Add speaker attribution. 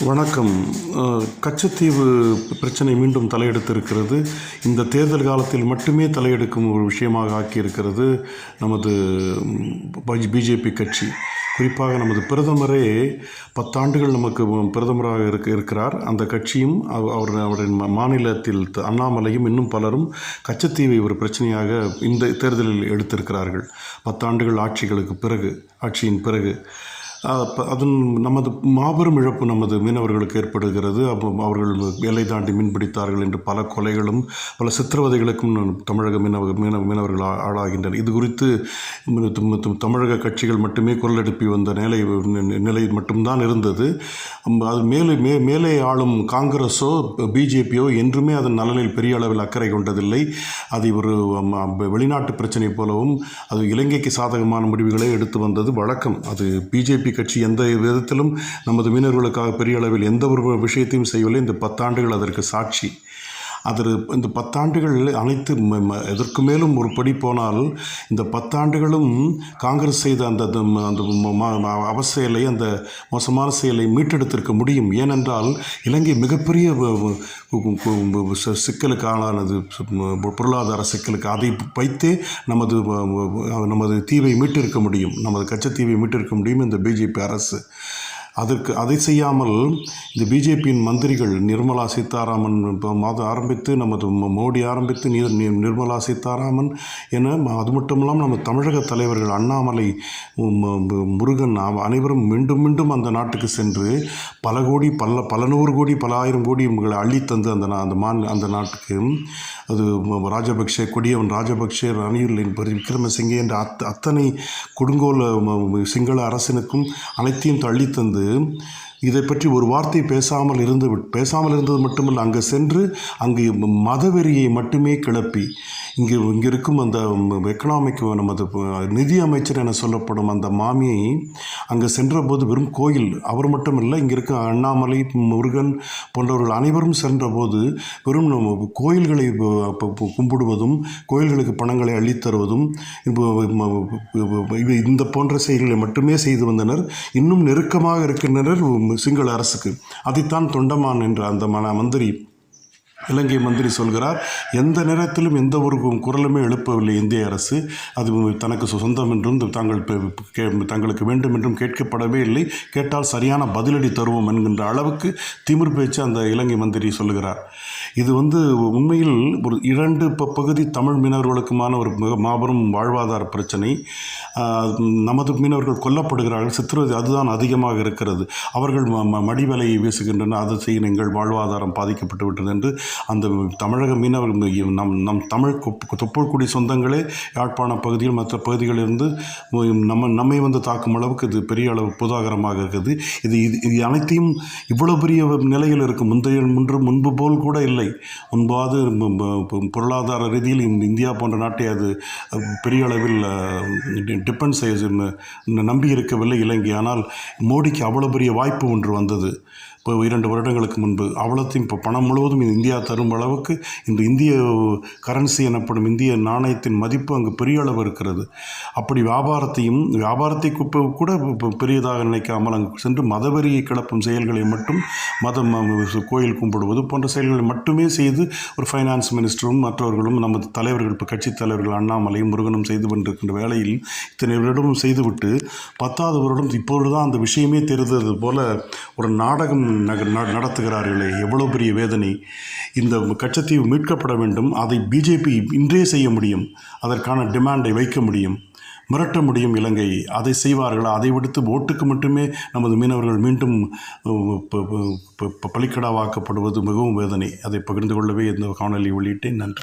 Speaker 1: வணக்கம். கச்சத்தீவு பிரச்சனை மீண்டும் தலையெடுத்திருக்கிறது. இந்த தேர்தல் காலத்தில் மட்டுமே தலையெடுக்கும் ஒரு விஷயமாக ஆக்கியிருக்கிறது நமது பிஜேபி கட்சி. குறிப்பாக நமது பிரதமரே பத்தாண்டுகள் நமக்கு பிரதமராக இருக்க இருக்கிறார். அந்த கட்சியும் அவர் அவரின் மா- மாநிலத்தில் த- அண்ணாமலையும் இன்னும் பலரும் கச்சத்தீவை ஒரு பிரச்சனையாக இந்த தேர்தலில் எடுத்திருக்கிறார்கள். பத்தாண்டுகள் ஆட்சிகளுக்கு பிறகு ஆட்சியின் பிறகு. அது அதன் நமது மாபெரும் இழப்பு நமது மீனவர்களுக்கு ஏற்படுகிறது. அப்போ அவர்கள் எல்லை தாண்டி மீன்பிடித்தார்கள் என்று பல கொலைகளும் பல சித்திரவதைகளுக்கும் தமிழக மீனவ மீன மீனவர்கள் ஆளாகின்றனர். இது குறித்து தமிழக கட்சிகள் மட்டுமே குரல் எழுப்பி வந்த நிலை நி- நிலை மட்டும்தான் இருந்தது. அது மேலே மே மேலே ஆளும் காங்கிரஸோ பிஜேபியோ என்றுமே அதன் நலனில் பெரிய அளவில் அக்கறை கொண்டதில்லை. அதை ஒரு வெளிநாட்டு பிரச்சனை போலவும் அது இலங்கைக்கு சாதகமான முடிவுகளை எடுத்து வந்தது வழக்கம். அது பிஜேபி கட்சி எந்த விதத்திலும் நமது மீனவர்களுக்காக பெரிய அளவில் எந்த ஒரு விஷயத்தையும் செய்யவில்லை. இந்த பத்தாண்டுகள் அதற்கு சாட்சி. அது இந்த பத்தாண்டுகள் அனைத்து ம- எதற்கு மேலும் ஒரு படி போனால் இந்த பத்தாண்டுகளும் காங்கிரஸ் செய்த அந்த அந்த ம- அந்த அவ செயலை அந்த மோசமான செயலை மீட்டெடுத்திருக்க முடியும். ஏனென்றால் இலங்கை மிகப்பெரிய வ- சிக்கலுக்கு ஆளானது பொருளாதார சிக்கலுக்கு அதை வைத்தே நமது நமது தீவை மீட்டிருக்க முடியும். நமது கச்சத்தீவை மீட்டிருக்க முடியும் இந்த பிஜேபி அரசு. அதற்கு அதை செய்யாமல் இந்த பிஜேபியின் மந்திரிகள் நிர்மலா சீதாராமன் இப்போ மாதம் ஆரம்பித்து நமது மோடி ஆரம்பித்து நீர் நிர்மலா சீதாராமன் என அது மட்டும் இல்லாமல் நம்ம தமிழக தலைவர்கள் அண்ணாமலை முருகன் அனைவரும் மீண்டும் மீண்டும் அந்த நாட்டுக்கு சென்று பல கோடி பல பல நூறு கோடி பல ஆயிரம் கோடி உங்களை அள்ளித்தந்து அந்த அந்த மாநில அந்த நாட்டுக்கு அது ராஜபக்ஷே கொடியவன் ராஜபக்ஷே ரணில் என்பது விக்ரமசிங்கே என்ற அத் அத்தனை கொடுங்கோல சிங்கள அரசனுக்கும் அனைத்தையும் தள்ளித்தந்து இதை பற்றி ஒரு வார்த்தை பேசாமல் இருந்து பேசாமல் இருந்தது மட்டுமல்ல அங்கே சென்று அங்கு மதவெறியை மட்டுமே கிளப்பி இங்கே இங்கே இருக்கும் அந்த எக்கனாமிக் நமது நிதி அமைச்சர் என சொல்லப்படும் அந்த மாமியை அங்கே சென்றபோது வெறும் கோயில் அவர் மட்டும் இல்லை இங்கே இருக்க அண்ணாமலை முருகன் போன்றவர்கள் அனைவரும் சென்றபோது வெறும் நம்ம கோயில்களை கும்பிடுவதும் கோயில்களுக்கு பணங்களை அள்ளித்தருவதும் இந்த போன்ற செயல்களை மட்டுமே செய்து வந்தனர். இன்னும் நெருக்கமாக இருக்கின்றனர் சிங்கள அரசுக்கு. அதைத்தான் தொண்டமான் என்ற அந்த மன மந்திரி இலங்கை மந்திரி சொல்கிறார் எந்த நேரத்திலும் எந்த ஒரு குரலுமே எழுப்பவில்லை இந்திய அரசு. அது தனக்கு சொந்தம் என்றும் தாங்கள் தங்களுக்கு வேண்டும் என்றும் கேட்கப்படவே இல்லை. கேட்டால் சரியான பதிலடி தருவோம் என்கின்ற அளவுக்கு திமிர் பேச்சு அந்த இலங்கை மந்திரி சொல்லுகிறார் இது வந்து உண்மையில் ஒரு இரண்டு இப்போ பகுதி தமிழ் மீனவர்களுக்குமான ஒரு மிக மாபெரும் வாழ்வாதார பிரச்சனை. நமது மீனவர்கள் கொல்லப்படுகிறார்கள். சித்திரவதை அதுதான் அதிகமாக இருக்கிறது. அவர்கள் ம- ம- மடிவலையை வீசுகின்றன அதை செய்ய எங்கள் வாழ்வாதாரம் பாதிக்கப்பட்டு விட்டது என்று அந்த தமிழக மீனவர்கள் நம் நம் தமிழ் கொப்- தொப்புள்குடி சொந்தங்களே யாழ்ப்பாண பகுதியில் மற்ற பகுதிகளிலிருந்து நம்ம நம்மை வந்து தாக்கும் அளவுக்கு இது பெரிய அளவு புதாகரமாக இருக்குது. இது இது இது அனைத்தையும் இவ்வளோ பெரிய நிலையில் இருக்கும். முந்தைய முன்று முன்பு போல் கூட இல்லை. முன்பாவது பொருளாதார ரீதியில் இந்தியா போன்ற நாட்டை அது பெரிய அளவில் டிபெண்ட் செய்ய நம்பி இருக்கவில்லை இலங்கை. ஆனால் மோடிக்கு அவ்வளோ பெரிய வாய்ப்பு ஒன்று வந்தது. இப்போ இரண்டு வருடங்களுக்கு முன்பு அவ்வளோத்தையும் இப்போ பணம் முழுவதும் இந்தியா தரும் அளவுக்கு இந்த இந்திய கரன்சி எனப்படும் இந்திய நாணயத்தின் மதிப்பு அங்கு பெரிய அளவு இருக்கிறது. அப்படி வியாபாரத்தையும் வியாபாரத்தை குப்பை கூட இப்போ பெரியதாக நினைக்காமல் அங்கு சென்று மதவெறியை கிளப்பும் செயல்களை மட்டும் மதம் கோயில் கும்பிடுவது போன்ற செயல்களை மட்டுமே செய்து ஒரு ஃபைனான்ஸ் மினிஸ்டரும் மற்றவர்களும் நமது தலைவர்கள் இப்போ கட்சித் தலைவர்கள் அண்ணாமலையும் முருகனும் செய்து கொண்டிருக்கின்ற வேளையில் இத்தனை வருடமும் செய்துவிட்டு பத்தாவது வருடம் இப்பொழுது தான் அந்த விஷயமே தெரிந்தது போல ஒரு நாடகம் நடத்துகிறார்களே எவ்வளோ பெரிய வேதனை இந்த கச்சத்தீவு மீட்கப்பட வேண்டும் அதை பிஜேபி இன்றே செய்ய முடியும் அதற்கான டிமாண்டை வைக்க முடியும் மிரட்ட முடியும் இலங்கை அதை செய்வார்களா அதை விடுத்து ஓட்டுக்கு மட்டுமே நமது மீனவர்கள் மீண்டும் பலிக்கடாவாக்கப்படுவது மிகவும் வேதனை அதை பகிர்ந்து கொள்ளவே இந்த காணொலி வெளியிட்டேன் நன்றி